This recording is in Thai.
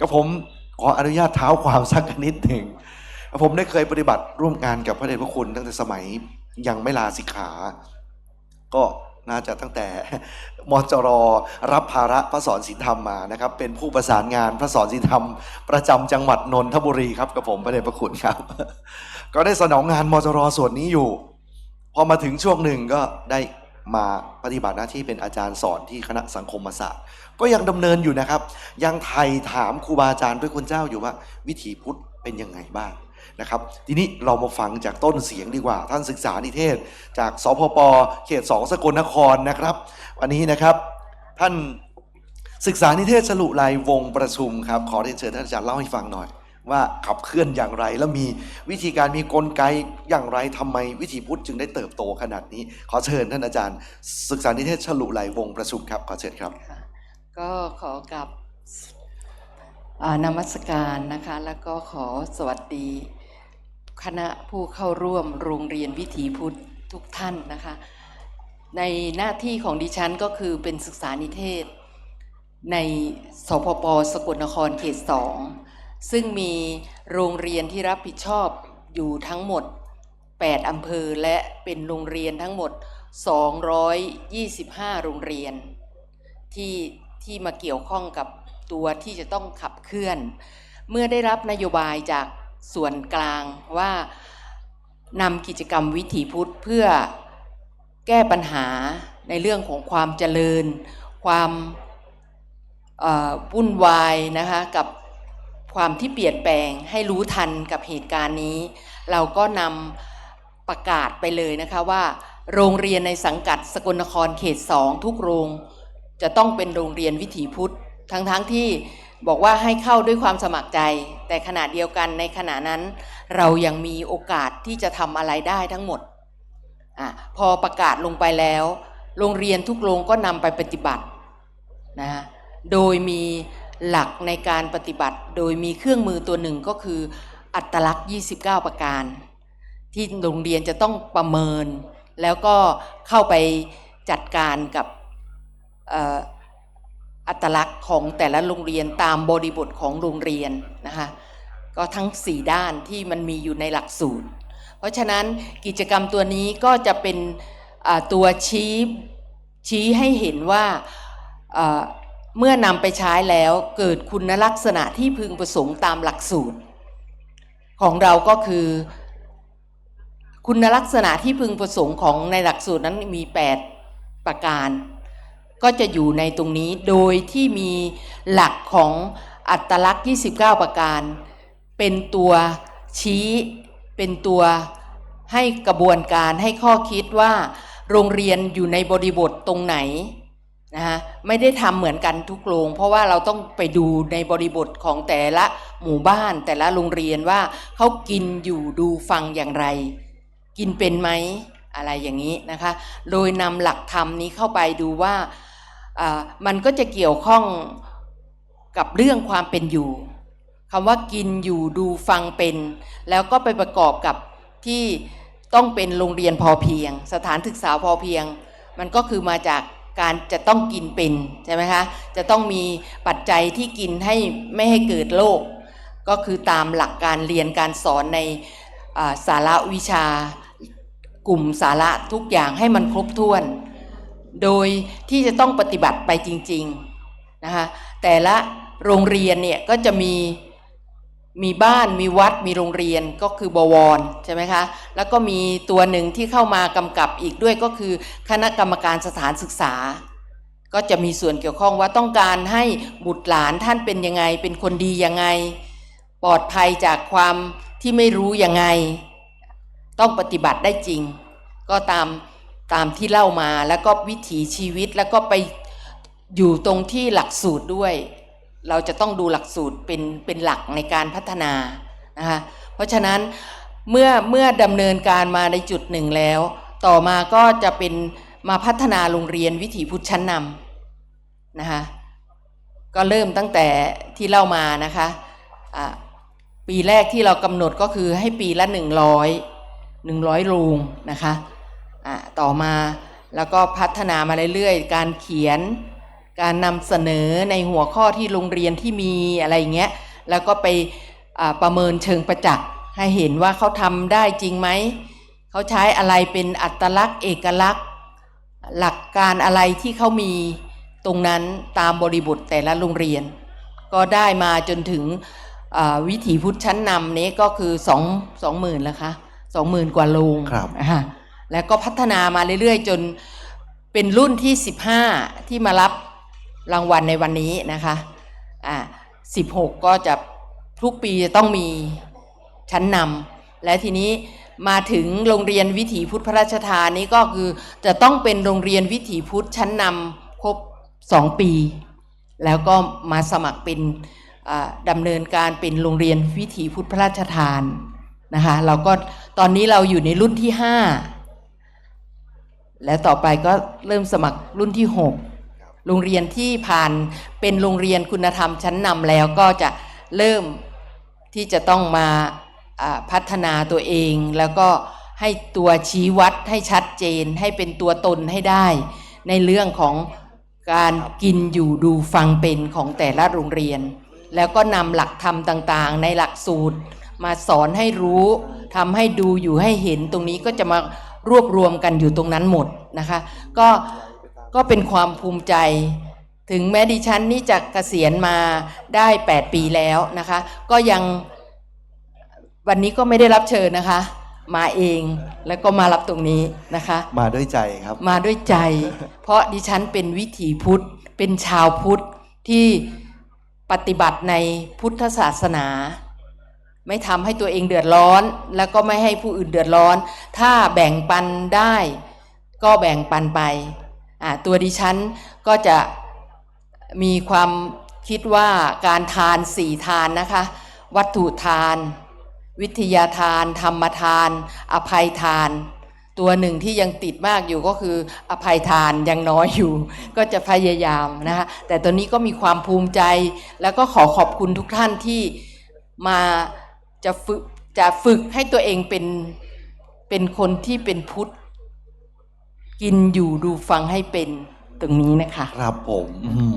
กับผมขออนุญาตเท้าความสักนิดหนึ่งผมได้เคยปฏิบัติร่วมงานกับพระเดชพระคุณตั้งแต่สมัยยังไม่ลาสิกขา ก็น่าจะตั้งแต่มจรรับภาระพระสอนศีลธรรมมานะครับ เป็นผู้ประสานงานพระสอนศีลธรรม ประจำจังหวัดนนทบุรีครับกับผมพระเดชพระคุณครับ ก็ได้สนองงานมจรส่วนนี้อยู่ พอมาถึงช่วงหนึ่งก็ได้ มาปฏิบัติหน้าที่เป็นอาจารย์สอนที่คณะสังคมศาสตร์ ก็ยังดำเนินอยู่นะครับ ยังไทยถามครูบาอาจารย์ด้วยคุณเจ้าอยู่ว่า วิถีพุทธเป็นยังไงบ้างนะครับ ทีนี้เรามาฟังจากต้นเสียงดีกว่า ท่านศึกษานิเทศ จากสพปเขตสองสกลนครนะครับ วันนี้นะครับท่านศึกษานิเทศสรุไลยวงประชุมครับขอเรียนเชิญท่านอาจารย์เล่าให้ฟังหน่อย ว่าขับเคลื่อนอย่างไรแล้วมีวิธีการมีกลไกอย่างไรทำไมวิถีพุทธจึงได้เติบโตขนาดนี้ ขอเชิญท่านอาจารย์ ศึกษานิเทศฉลุไหลวงประชุมครับ ขอเชิญครับ ก็ขอกับนมัสการนะคะ แล้วก็ขอสวัสดี คณะผู้เข้าร่วมโรงเรียนวิถีพุทธทุกท่านนะคะ ในหน้าที่ของดิฉันก็คือเป็นศึกษานิเทศ ในสพปสกลนครเขตสอง ซึ่งมีโรงเรียนที่รับผิดชอบอยู่ทั้งหมด 8 อำเภอและเป็นโรงเรียนทั้งหมด 225 โรงเรียน ที่ที่มาเกี่ยวข้องกับตัวที่จะต้องขับเคลื่อน เมื่อได้รับนโยบายจากส่วนกลางว่านำกิจกรรมวิถีพุทธเพื่อแก้ปัญหาในเรื่องของความเจริญ ความวุ่นวายนะคะกับ ความที่เปลี่ยนแปลงให้รู้ทันกับเหตุการณ์นี้ เราก็นำประกาศไปเลยนะคะว่า โรงเรียนในสังกัดสกลนครเขตสองทุกโรง จะต้องเป็นโรงเรียนวิถีพุทธ ทั้งๆทที่บอกว่าให้เข้าด้วยความสมัครใจ แต่ขณะเดียวกันในขณะนั้น เรายังมีโอกาสที่จะทำอะไรได้ทั้งหมดอพอประกาศลงไปแล้ว โรงเรียนทุกโรงก็นำไปปฏิบัตินะโดยมี หลักในการปฏิบัติโดยมีเครื่องมือตัวหนึ่งก็คือ อัตลักษณ์ 29 ประการ ที่โรงเรียนจะต้องประเมิน แล้วก็เข้าไปจัดการกับอัตลักษณ์ของแต่ละโรงเรียนตามบริบทของโรงเรียนนะคะก็ทั้ง 4 ด้านที่มันมีอยู่ในหลักสูตร เพราะฉะนั้นกิจกรรมตัวนี้ก็จะเป็นตัวชี้ชี้ให้เห็นว่า เมื่อนำไปใช้แล้วเกิดคุณลักษณะที่พึงประสงค์ตามหลักสูตร ของเราก็คือ คุณลักษณะที่พึงประสงค์ของในหลักสูตรนั้นมี 8 ประการ ก็จะอยู่ในตรงนี้โดยที่มีหลักของอัตลักษณ์ 29 ประการ เป็นตัวชี้เป็นตัวให้กระบวนการให้ข้อคิดว่า โรงเรียนอยู่ในบริบทตรงไหน นะฮะไม่ได้ทำเหมือนกันทุกโรงเพราะว่าเราต้องไปดูในบริบทของแต่ละหมู่บ้านแต่ละโรงเรียนว่าเขากินอยู่ดูฟังอย่างไร กินเป็นไหมอะไรอย่างนี้นะคะ โดยนำหลักธรรมนี้เข้าไปดูว่าอ่ามันก็จะเกี่ยวข้องกับเรื่องความเป็นอยู่คำว่ากินอยู่ดูฟังเป็น แล้วก็ไปประกอบกับที่ต้องเป็นโรงเรียนพอเพียง สถานศึกษาพอเพียง มันก็คือมาจาก การจะต้องกินเป็นใช่ไหมคะจะต้องมีปัจจัยที่กินให้ไม่ให้เกิดโรคก็คือตามหลักการเรียนการสอนในสาระวิชากลุ่มสาระทุกอย่างให้มันครบถ้วน โดยที่จะต้องปฏิบัติไปจริงๆนะคะแต่ละโรงเรียนเนี่ยก็จะมี มีบ้านมีวัดมีโรงเรียนก็คือบวรใช่ไหมคะแล้วก็มีตัวหนึ่งที่เข้ามากำกับอีกด้วยก็คือคณะกรรมการสถานศึกษา ก็จะมีส่วนเกี่ยวข้องว่าต้องการให้บุตรหลานท่านเป็นยังไง เป็นคนดียังไง ปลอดภัยจากความที่ไม่รู้ยังไง ต้องปฏิบัติได้จริง ก็ตามตามที่เล่ามาแล้วก็วิถีชีวิตแล้วก็ไปอยู่ตรงที่หลักสูตรด้วย เราจะต้องดูหลักสูตรเป็นเป็นหลักในการพัฒนานะคะเพราะฉะนั้นเมื่อเมื่อดำเนินการมาในจุดหนึ่งแล้ว ต่อมาก็จะเป็นมาพัฒนาโรงเรียนวิถีพุทธชั้นนำนะคะก็เริ่มตั้งแต่ที่เล่ามานะคะะปีแรกที่เรากำหนดก็คือให้ปีละหนึ่งร้อยหนึ่งร้อยรูงนะคะะต่อมาแล้วก็พัฒนามาเรื่อยๆ การเขียน การนำเสนอในหัวข้อที่โรงเรียนที่มีอะไรอย่างเงี้ยแล้วก็ไปอ่าประเมินเชิงประจักษ์ให้เห็นว่าเขาทำได้จริงไหมเขาใช้อะไรเป็นอัตลักษณ์ เอกลักษณ์ หลักการอะไรที่เขามีตรงนั้นตามบริบทแต่ละโรงเรียน ก็ได้มาจนถึงอ่าวิถีพุทธชั้นนำนี้ก็คือสองสองหมื่นแล้วคะสองหมื่นกว่าโรงครับอ่าแล้วก็พัฒนามาเรื่อยๆ จนเป็นรุ่นที่15ที่มารับ รางวัลในวันนี้นะคะอ่า16 ก็จะทุกปีจะต้องมีชั้นนำและทีนี้มาถึงโรงเรียนวิถีพุทธพระราชทานนี้ก็คือจะต้องเป็นโรงเรียนวิถีพุทธชั้นนำครบ 2 ปี แล้วก็มาสมัครเป็นอ่าดำเนินการเป็นโรงเรียนวิถีพุทธพระราชทานนะคะเราก็ตอนนี้เราอยู่ในรุ่นที่ 5 และต่อไปก็เริ่มสมัครรุ่นที่ 6 โรงเรียนที่ผ่านเป็นโรงเรียนคุณธรรมชั้นนำแล้วก็จะเริ่มที่จะต้องมาพัฒนาตัวเอง แล้วก็ให้ตัวชี้วัดให้ชัดเจน ให้เป็นตัวตนให้ได้ ในเรื่องของการกินอยู่ดูฟังเป็นของแต่ละโรงเรียน แล้วก็นำหลักธรรมต่างๆ ในหลักสูตร มาสอนให้รู้ทำให้ดูอยู่ให้เห็นตรงนี้ก็จะมารวบรวมกันอยู่ตรงนั้นหมดนะคะ ก็ ก็เป็นความภูมิใจ ถึงแม้ดิฉันนี่จะเกษียณมาได้ 8 ปีแล้วนะคะ ก็ยังวันนี้ก็ไม่ได้รับเชิญนะคะ มาเองแล้วก็มารับตรงนี้นะคะ มาด้วยใจครับ มาด้วยใจ เพราะดิฉันเป็นวิถีพุทธ เป็นชาวพุทธที่ปฏิบัติในพุทธศาสนา ไม่ทำให้ตัวเองเดือดร้อน แล้วก็ไม่ให้ผู้อื่นเดือดร้อน ถ้าแบ่งปันได้ ก็แบ่งปันไปอ่า ตัวดิฉันก็จะมีความคิดว่าการทานสี่ทานนะคะ วัตถุทาน วิทยาทาน ธรรมทาน อภัยทาน ตัวหนึ่งที่ยังติดมากอยู่ก็คืออภัยทานยังน้อยอยู่ ก็จะพยายามนะคะแต่ตอนนี้ก็มีความภูมิใจ แล้วก็ขอขอบคุณทุกท่านที่มาจะฝึกจะฝึกให้ตัวเองเป็นเป็นคนที่เป็นพุทธ กินอยู่ดูฟังให้เป็นตรงนี้นะคะ ครับผมอืม